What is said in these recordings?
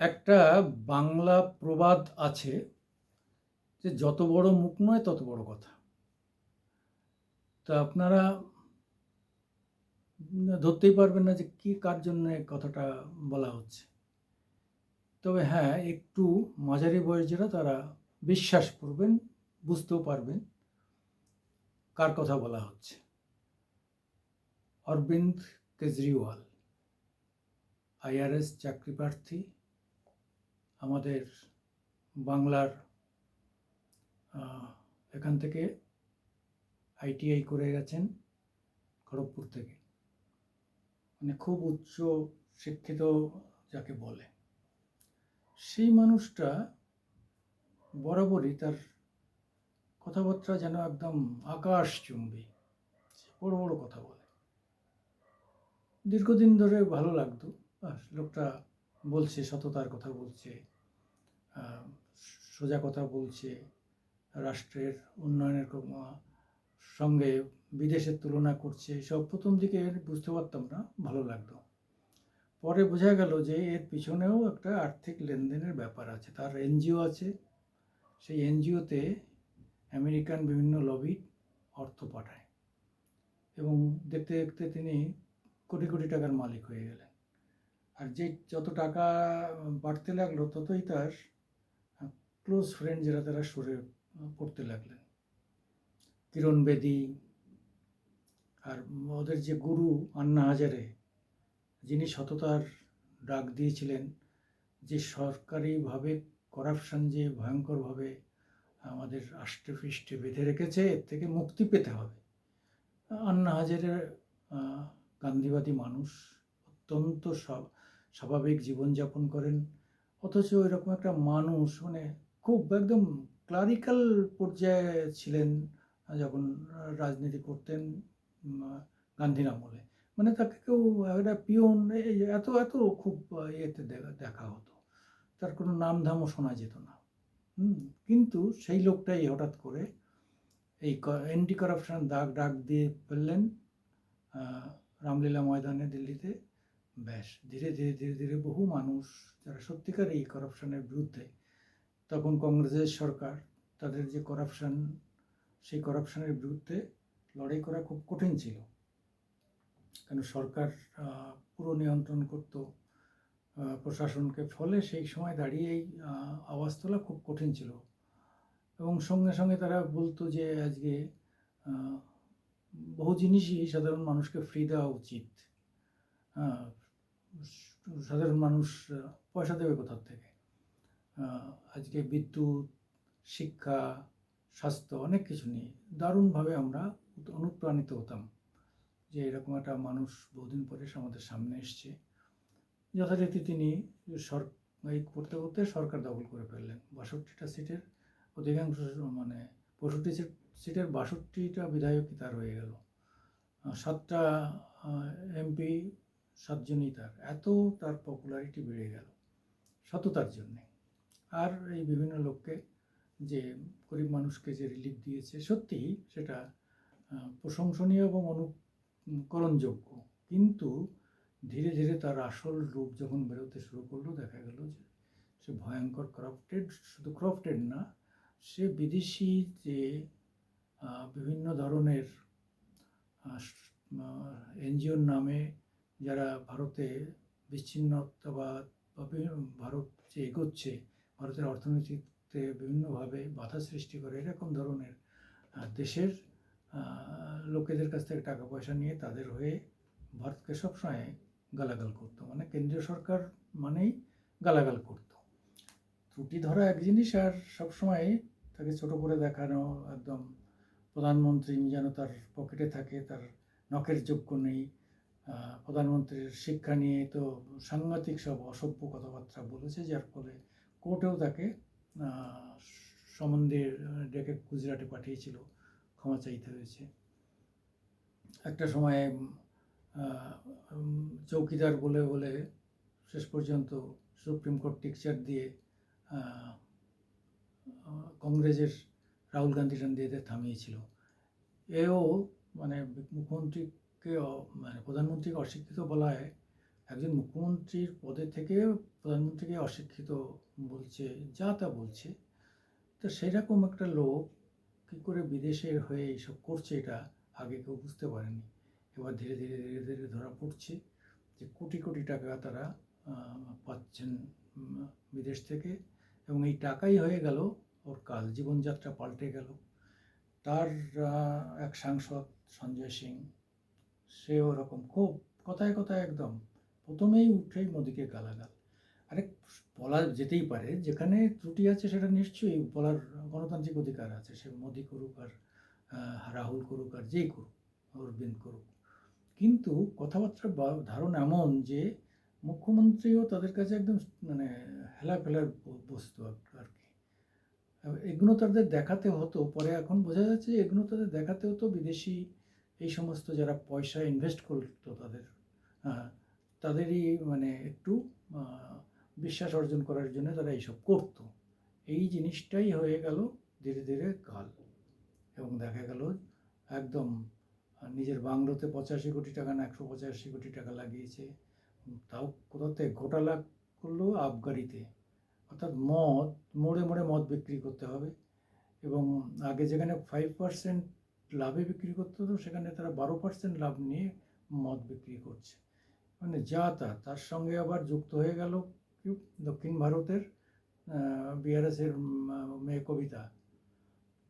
একটা বাংলা প্রবাদ আছে যে যত বড় মুখ নয় তত বড় কথা। তা আপনারা ধরতেই পারবেন না যে কি কার জন্য কথাটা বলা হচ্ছে। তবে হ্যাঁ একটু মাঝারি বয়স যারা তারা বিশ্বাস করবেন, বুঝতেও পারবেন কার কথা বলা হচ্ছে। অরবিন্দ কেজরিওয়াল, আইআরএস চাকরি প্রার্থী। আমাদের বাংলার এখান থেকে আইটিআই করে গেছেন খড়গপুর থেকে। মানে খুব উচ্চ শিক্ষিত যাকে বলে। সেই মানুষটা বরাবরই তার কথাবার্তা যেন একদম আকাশচুম্বী। বড় বড় কথা বলে। দীর্ঘদিন ধরে ভালো লাগতো। লোকটা বলছে, সততার কথা বলছে। সোজা কথা বলছে, রাষ্ট্রের উন্নয়নের সঙ্গে বিদেশের তুলনা করছে সব প্রথম দিকে বুঝতে পারতাম না, ভালো লাগতো। পরে বোঝা গেল যে এর পিছনেও একটা আর্থিক লেনদেনের ব্যাপার আছে, তার এনজিও আছে। সেই এনজিওতে আমেরিকান বিভিন্ন লবি অর্থ পাঠায় এবং দেখতে দেখতে তিনি কোটি কোটি টাকার মালিক হয়ে গেলেন। আর যে যত টাকা বাড়তে লাগল ততই তার ক্লোজ ফ্রেন্ড যারা তারা সরে পড়তে লাগলেন। কিরণ বেদি আর ওদের যে গুরু আন্না হাজারে যিনি সততার ডাক দিয়েছিলেন যে সরকারিভাবে করাপশন যে ভয়ঙ্করভাবে আমাদের আষ্টে পৃষ্ঠে বেঁধে রেখেছে এর থেকে মুক্তি পেতে হবে। আন্না হাজারের আহ, গান্ধীবাদী মানুষ অত্যন্ত স্বা- স্বাভাবিক জীবনযাপন করেন। অথচ এরকম একটা মানুষ মানে খুব একদম ক্লারিক্যাল পর্যায়ে ছিলেন, যখন রাজনীতি করতেন গান্ধীর আমলে। মানে তাকে কেউ একটা পিয়ন এত এত খুব ইয়েতে দেখা হতো। তার কোনো নাম ধামও শোনা যেত না। হুম, কিন্তু সেই লোকটাই হঠাৎ করে এই অ্যান্টি করাপশন দাগ, ডাক দিয়ে ফেললেন রামলীলা ময়দানে দিল্লিতে। ব্যাস, ধীরে ধীরে ধীরে ধীরে বহু মানুষ, যারা সত্যিকার এই করাপশনের বিরুদ্ধে তখন কংগ্রেসের সরকার তাদের যে করাপশন সেই করাপশনের বিরুদ্ধে লড়াই করা খুব কঠিন ছিল। কেন সরকার পুরো নিয়ন্ত্রণ করত প্রশাসনকে। ফলে সেই সময় দাঁড়িয়ে এই আওয়াজ তোলা খুব কঠিন ছিল। এবং সঙ্গে সঙ্গে তারা বলতো যে, আজকে বহু জিনিসই সাধারণ মানুষকে ফ্রি দেওয়া উচিত। সাধারণ মানুষ পয়সা দেবে কোথার থেকে? আজকে বিদ্যুৎ, শিক্ষা, স্বাস্থ্য অনেক কিছু নিয়ে দারুণভাবে আমরা অনুপ্রাণিত হতাম যে এরকম একটা মানুষ বহুদিন পরে আমাদের সামনে এসছে। যথারীতি তিনি সর এই করতে করতে সরকার দখল করে ফেললেন। বাষট্টিটা সিটের, অধিকাংশ মানে পঁয়ষট্টি সিট সিটের বাষট্টিটা বিধায়কই তার হয়ে গেল? সাতটা এমপি সাতজনই তার। এত তার পপুলারিটি বেড়ে গেল। সততার জন্যে। আর এই বিভিন্ন লোককে যে গরিব মানুষকে যে রিলিফ দিয়েছে, সত্যিই সেটা প্রশংসনীয় এবং অনুকরণযোগ্য। কিন্তু ধীরে ধীরে তার আসল রূপ যখন বেরোতে শুরু করল, দেখা গেল যে সে ভয়ঙ্কর করাপ্টেড শুধু করাপ্টেড না, সে বিদেশি যে বিভিন্ন ধরনের এনজিওর নামে যারা ভারতে বিচ্ছিন্নতাবাদ বা ভারত যে এগোচ্ছে ভারতের অর্থনীতিতে বিভিন্নভাবে বাধা সৃষ্টি করে এরকম ধরনের দেশের লোকেদের কাছ থেকে টাকা পয়সা নিয়ে তাদের হয়ে ভারতকে সবসময় গালাগাল করতো। মানে কেন্দ্রীয় সরকার মানেই গালাগাল করতো। ত্রুটি ধরা এক জিনিস আর সবসময় তাকে ছোট করে দেখানো, একদম প্রধানমন্ত্রী যেন তার পকেটে থাকে, তার নখের যোগ্য নেই প্রধানমন্ত্রীর শিক্ষা নিয়ে তো সাংঘাতিক সব অসভ্য কথাবার্তা বলেছে, যার ফলে কোর্টেও তাকে সম্বন্ধে ডেকে গুজরাটে পাঠিয়েছিল, ক্ষমা চাইতে হয়েছে। একটা সময়ে চৌকিদার বলে বলে শেষ পর্যন্ত সুপ্রিম কোর্ট টিকচার দিয়ে কংগ্রেসের রাহুল গান্ধী টান্ধী থামিয়েছিল। এও মানে মুখ্যমন্ত্রীকে মানে প্রধানমন্ত্রীকে অশিক্ষিত বলায় একজন মুখ্যমন্ত্রীর পদে থেকে প্রধানমন্ত্রীকে অশিক্ষিত বলছে, যা তা বলছে। তো সেরকম একটা লোক কী করে বিদেশের হয়ে এইসব করছে এটা আগে কেউ বুঝতে পারেনি। এবার ধীরে ধীরে ধীরে ধীরে ধরা পড়ছে যে কোটি কোটি টাকা তারা পাচ্ছেন বিদেশ থেকে এবং এই টাকাই হয়ে গেল ওর কাল, জীবনযাত্রা পাল্টে গেল। তার এক সাংসদ সঞ্জয় সিং সে ওরকম খুব কথায় কথায় একদম প্রথমেই উঠেই মোদিকে গালাগাল। আরে, বলা যেতেই পারে, যেখানে ত্রুটি আছে সেটা নিশ্চয়ই বলার গণতান্ত্রিক অধিকার আছে, সে মোদি করুক আর রাহুল করুক আর যেই করুক, অরবিন্দ করুক। কিন্তু কথাবার্তার ধারণ এমন যে মুখ্যমন্ত্রীও তাদের কাছে একদম মানে হেলা ফেলার বস্তু আর কি। এগুলো তাদের দেখাতে হতো, পরে এখন বোঝা যাচ্ছে যে এগুলো তাদের দেখাতে হতো বিদেশি এই সমস্ত যারা পয়সা ইনভেস্ট করতো তাদের তাদেরই মানে একটু বিশ্বাস অর্জন করার জন্য তারা এইসব করতো। এই জিনিসটাই হয়ে গেল ধীরে ধীরে কাল। এবং দেখা গেল একদম নিজের বাংলোতে পঁচাশি কোটি টাকা না একশো পঁচাশি কোটি টাকা লাগিয়েছে। তাও কোথাতে ঘোটালা করল আবগারিতে অর্থাৎ মদ, মোড়ে মোড়ে মদ বিক্রি করতে হবে। এবং আগে যেখানে ফাইভ পার্সেন্ট লাভে বিক্রি করতে হতো সেখানে তারা বারো পার্সেন্ট লাভ নিয়ে মদ বিক্রি করছে। মানে যা তা তার সঙ্গে আবার যুক্ত হয়ে গেল দক্ষিণ ভারতের বিআরএসের মেয়ে কবিতা।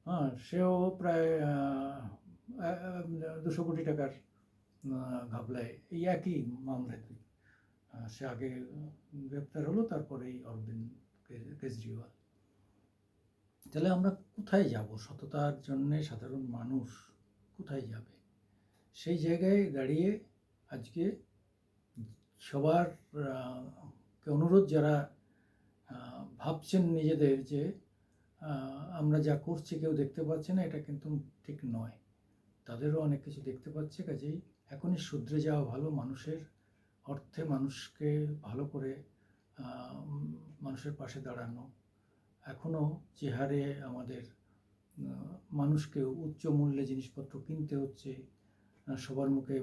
হ্যাঁ সেও প্রায় দুশো কোটি টাকার ঘাবলায়। এই একই মামলায় সে আগে গ্রেপ্তার হলো তারপরেই অরবিন্দ কে- কেজরিওয়াল। তাহলে আমরা কোথায় যাব? সততার জন্যে সাধারণ মানুষ কোথায় যাবে? সেই জায়গায় দাঁড়িয়ে আজকে সবার অনুরোধ যারা ভাবছেন নিজেদের যে আমরা যা করছি কেউ দেখতে পাচ্ছে না, এটা কিন্তু ঠিক নয়। তাদেরও অনেক কিছু দেখতে পাচ্ছে, কাজেই এখনই শুধরে যাওয়া ভালো, মানুষের অর্থে মানুষকে ভালো করে মানুষের পাশে দাঁড়ানো। এখনও যে হারে আমাদের মানুষকে উচ্চ মূল্যে জিনিসপত্র কিনতে হচ্ছে সবার মুখে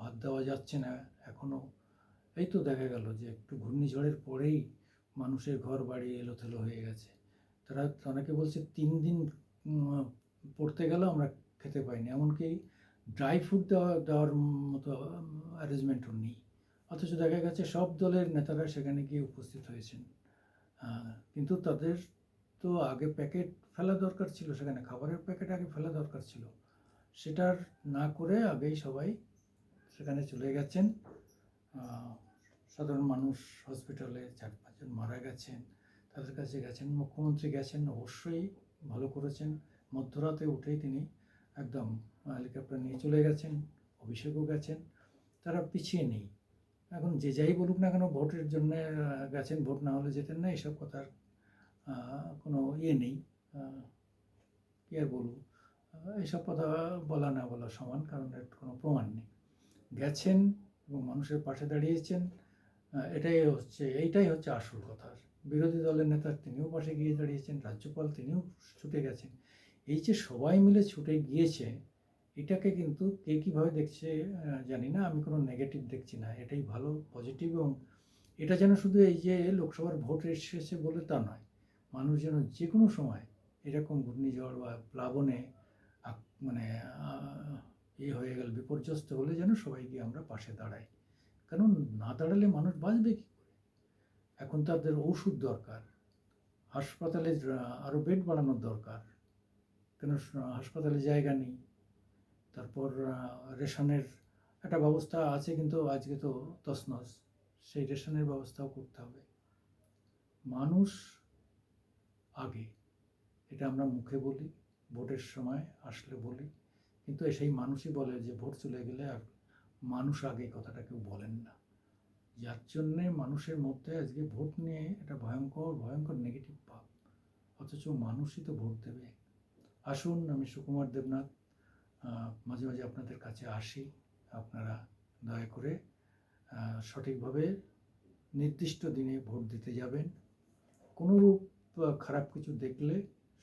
ভাত দেওয়া যাচ্ছে না এখনও এই তো দেখা গেল যে একটু ঘূর্ণিঝড়ের পরেই মানুষের ঘর বাড়ি এলোথেলো হয়ে গেছে। তারা অনেকে বলছে, তিন দিন পড়তে গেল আমরা খেতে পাইনি। এমনকি ড্রাই ফুড দেওয়া, দেওয়ার মতো অ্যারেঞ্জমেন্টও নেই। অথচ দেখা গেছে সব দলের নেতারা সেখানে গিয়ে উপস্থিত হয়েছেন। কিন্তু তাদের তো আগে প্যাকেট ফেলা দরকার ছিল, সেখানে খাবারের প্যাকেট আগে ফেলা দরকার ছিল। সেটার না করে আগেই সবাই সেখানে চলে গেছেন। সাধারণ মানুষ হসপিটালে চার পাঁচজন মারা গেছেন, তাদের কাছে গেছেন, মুখ্যমন্ত্রী গেছেন, অবশ্যই ভালো করেছেন। মধ্যরাতে উঠেই তিনি একদম হেলিকপ্টার নিয়ে চলে গেছেন, অভিষেকও গেছেন। তারা পিছিয়ে নেই। এখন যে যাই বলুক না কেন ভোটের জন্য গেছেন, ভোট না হলে যেতেন না, এসব কথার কোনো ইয়ে নেই। কি আর বলব? এসব কথা বলা না বলা সমান, কারণ এর কোনো প্রমাণ নেই। গেছেন এবং মানুষের পাশে দাঁড়িয়েছেন এটাই হচ্ছে, এইটাই হচ্ছে আসল কথা। বিরোধী দলের নেতা তিনিও পাশে গিয়ে দাঁড়িয়েছেন, রাজ্যপাল তিনিও ছুটে গেছেন। এই যে সবাই মিলে ছুটে গিয়েছে, এটাকে কিন্তু কে কীভাবে দেখছে জানি না, আমি কোনো নেগেটিভ দেখছি না, এটাই ভালো পজিটিভ এবং এটা যেন শুধু এই যে লোকসভার ভোট এসেছে বলে তা নয়, মানুষ যেন যে কোনো সময় এরকম ঘূর্ণিঝড় বা প্লাবনে মানে ইয়ে হয়ে গেল, বিপর্যস্ত হলে যেন সবাই গিয়ে আমরা পাশে দাঁড়াই। কারণ না দাঁড়ালে মানুষ বাঁচবে কী করে? এখন তাদের ওষুধ দরকার, হাসপাতালে আরও বেড বাড়ানোর দরকার। কেন হাসপাতালে জায়গা নেই। তারপর রেশনের একটা ব্যবস্থা আছে কিন্তু আজকে তো তছনছ, সেই রেশনের ব্যবস্থাও করতে হবে। মানুষ আগে, এটা আমরা মুখে বলি। ভোটের সময় আসলে বলি। কিন্তু সেই মানুষই বলে যে ভোট চলে গেলে আর মানুষ আগে কথাটা কেউ বলেন না। যার জন্যে মানুষের মধ্যে আজকে ভোট নিয়ে একটা ভয়ঙ্কর ভয়ঙ্কর নেগেটিভ ভাব। অথচ মানুষই তো ভোট দেবে। আসুন, আমি সুকুমার দেবনাথ মাঝে মাঝে আপনাদের কাছে আসি। আপনারা দয়া করে সঠিকভাবে নির্দিষ্ট দিনে ভোট দিতে যাবেন। কোনোরূপ খারাপ কিছু দেখলে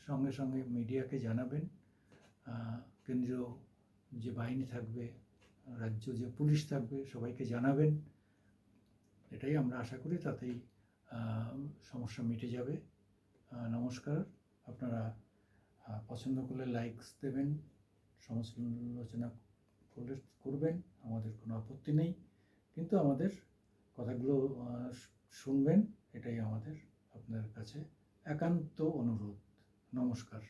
সঙ্গে সঙ্গে মিডিয়াকে জানাবেন। কেন্দ্রীয় যে বাহিনী থাকবে, রাজ্য যে পুলিশ থাকবে, সবাইকে জানাবেন। এটাই আমরা আশা করি, তাতেই সমস্যা মিটে যাবে। নমস্কার। আপনারা পছন্দ করলে লাইকস দেবেন, সমালোচনা করলে করবেন, আমাদের কোনো আপত্তি নেই। কিন্তু আমাদের কথাগুলো শুনবেন, এটাই আমাদের, আপনাদের কাছে একান্ত অনুরোধ। নমস্কার